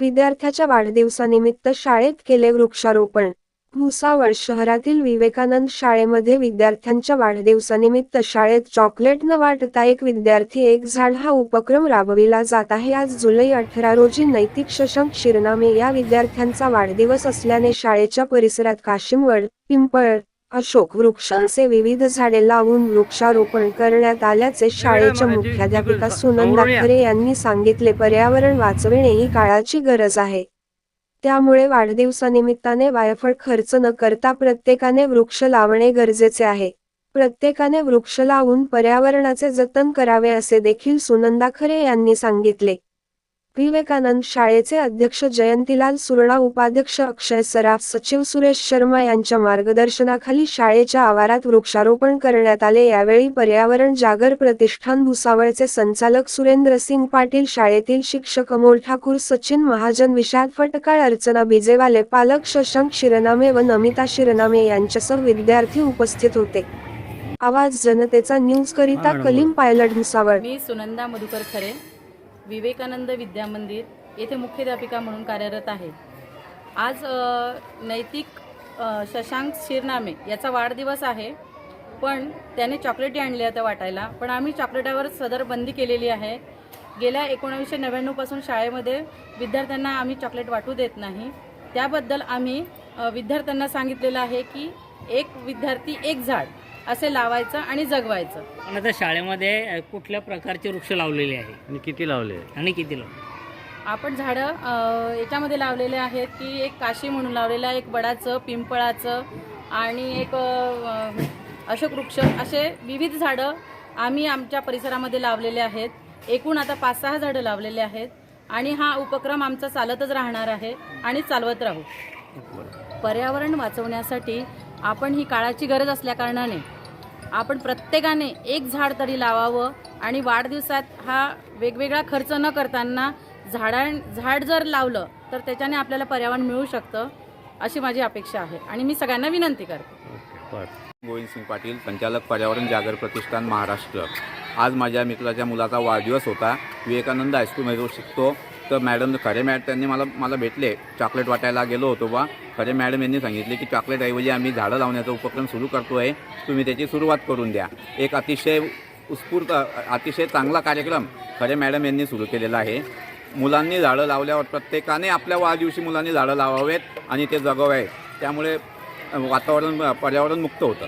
विद्यार्थ्याच्या वाढदिवसानिमित्त शाळेत केले वृक्षारोपण. भुसावळ शहरातील विवेकानंद शाळेमध्ये विद्यार्थ्यांच्या वाढदिवसानिमित्त शाळेत चॉकलेट न वाटता एक विद्यार्थी एक झाड हा उपक्रम राबविला जात आहे. आज जुलै अठरा रोजी नैतिक शशंक शिरनामे या विद्यार्थ्यांचा वाढदिवस असल्याने शाळेच्या परिसरात काशिमवड पिंपळ अशोक वृक्षांचे विविध झाडे लावून वृक्षारोपण करण्यात आल्याचे शाळेच्या मुख्याध्यापिका सुनंदा खरे यांनी सांगितले पर्यावरण वाचविणे ही काळाची गरज आहे. त्यामुळे वाढदिवसानिमित्ताने वायफळ खर्च न करता प्रत्येकाने वृक्ष लावणे गरजेचे आहे. प्रत्येकाने वृक्ष लावून पर्यावरणाचे जतन करावे असे देखील सुनंदा खरे यांनी सांगितले. विवेकानंद शाळेचे अध्यक्ष जयंतीलाल सुर्णा उपाध्यक्ष अक्षय सराफ सचिव सुरेश शर्मा यांच्या मार्गदर्शनाखाली शाळेच्या आवारात वृक्षारोपण करण्यात आले. यावेळी पर्यावरण जागर प्रतिष्ठान भुसावळचे संचालक सुरेंद्र सिंग पाटील शाळेतील शिक्षक अमोल ठाकूर सचिन महाजन विशाल फटकाळ अर्चना बिजेवाले पालक शशांक शिरनामे व नमिता शिरनामे यांच्यासह विद्यार्थी उपस्थित होते. आवाज जनतेचा न्यूज करिता कलीम पायलट भुसावळ. मी सुनंदा मधुकर खरे. विवेकानंद विद्यामंदिर येथे मुख्याध्यापिका म्हणून कार्यरत आहे. आज नैतिक शशांक शिरनामे याचा वाढदिवस आहे पण त्याने चॉकलेटी आणल्या होत्या वाटायला. पण आम्ही चॉकलेटावर सदर बंदी केलेली आहे. गेल्या एकोणावीसशे नव्याण्णवपासून शाळेमध्ये विद्यार्थ्यांना आम्ही चॉकलेट वाटू देत नाही. त्याबद्दल आम्ही विद्यार्थ्यांना सांगितलेलं आहे की एक विद्यार्थी एक झाड. असे लावायचं आणि जगवायचं. पण आता शाळेमध्ये कुठल्या प्रकारचे वृक्ष लावलेले आहे? आणि किती लावले आणि किती लावले? आपण झाडं अ, याच्यामध्ये लावलेले आहेत की एक काशी म्हणून लावलेलं आहे एक बडाचं पिंपळाचं आणि एक अ, अशोक वृक्ष. असे विविध झाडं आम्ही आमच्या परिसरामध्ये लावलेले आहेत. एकूण आता पाच सहा झाडं लावलेले आहेत आणि हा उपक्रम आमचा चालतच राहणार आहे आणि चालवत राहू. पर्यावरण वाचवण्यासाठी आपण ही काळाची गरज असल्याकारणाने आपण प्रत्येकाने एक झाड तरी लावावं आणि वाढदिवसात हा वेगवेगळा खर्च न करताना झाडां झाड जर लावलं तर त्याच्याने आपल्याला पर्यावरण मिळू शकतं अशी माझी अपेक्षा आहे. आणि मी सगळ्यांना विनंती करते. गोविंद सिंग पाटील संचालक पर्यावरण जागर प्रतिष्ठान महाराष्ट्र. आज माझ्या मित्राच्या मुलाचा वाढदिवस होता. विवेकानंद हायस्कूलमध्ये तो शिकतो. तर मॅडम खरे मॅड त्यांनी मला मला भेटले. चॉकलेट वाटायला गेलो होतो बा. खरे मॅडम यांनी सांगितले की चॉकलेटऐवजी आम्ही झाडं लावण्याचा उपक्रम सुरू करतो आहे तुम्ही त्याची सुरुवात करून द्या. एक अतिशय उत्स्फूर्त अतिशय चांगला कार्यक्रम खरे मॅडम यांनी सुरू केलेला आहे. मुलांनी झाडं लावल्यावर प्रत्येकाने आपल्या वाढदिवशी मुलांनी झाडं लावावेत आणि ते जगवावेत. त्यामुळे वातावरण पर्यावरण मुक्त होतं.